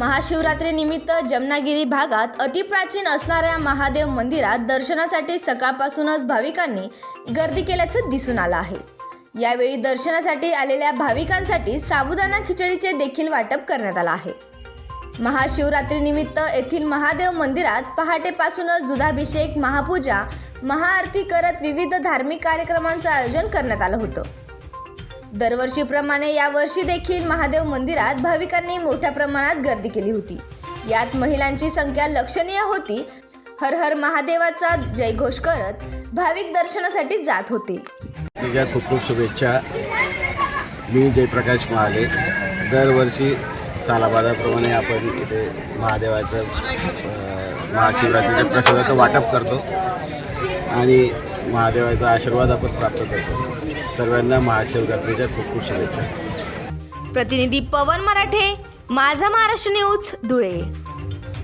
महाशिवरात्रीनिमित्त जमनागिरी भागात अतिप्राचीन असणाऱ्या महादेव मंदिरात दर्शनासाठी सकाळपासूनच भाविकांनी गर्दी केल्याचं दिसून आलं आहे. यावेळी दर्शनासाठी आलेल्या भाविकांसाठी साबुदाणा खिचडीचे देखील वाटप करण्यात आलं आहे. महाशिवरात्रीनिमित्त येथील महादेव मंदिरात पहाटेपासूनच दुधाभिषेक महापूजा महाआरती करत विविध धार्मिक कार्यक्रमांचं आयोजन करण्यात आलं होतं. दरवर्षीप्रमाणे यावर्षी देखील महादेव मंदिरात भाविकांनी मोठ्या प्रमाणात गर्दी केली होती. यात महिलांची संख्या लक्षणीय होती. हर हर महादेवाचा जयघोष करत भाविक दर्शनासाठी जात होते. तुझ्या खूप खूप शुभेच्छा. मी जयप्रकाश महाले. दरवर्षी सालाबादाप्रमाणे आपण इथे महादेवाचं महाशिवरात्रीच्या प्रसादाचं वाटप करतो. आणि महादेवाचा आशीर्वाद आपण प्राप्त करतो. सर्वांना महाशिवरात्रीच्या खूप खूप शुभेच्छा. प्रतिनिधी पवन मराठे माझा महाराष्ट्र न्यूज धुळे.